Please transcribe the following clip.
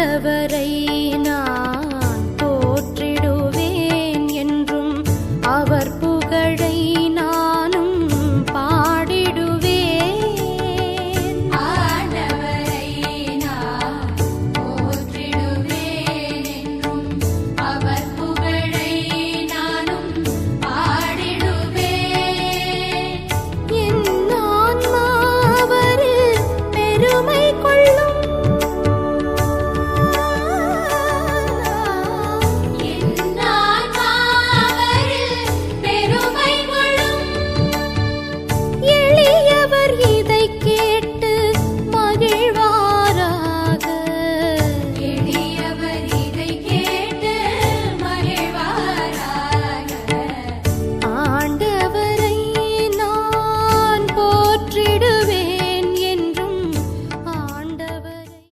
ஆண்டவரை நான் போற்றிடுவேன் என்றும் அவர் புகழை நானும் பாடிடுவேன். ஆண்டவரை நான் போற்றிடுவேன் என்றும் அவர் புகழை நானும் பாடிடுவேன். என் ஆன்மா அவரில் பெருமை கொள்ளும்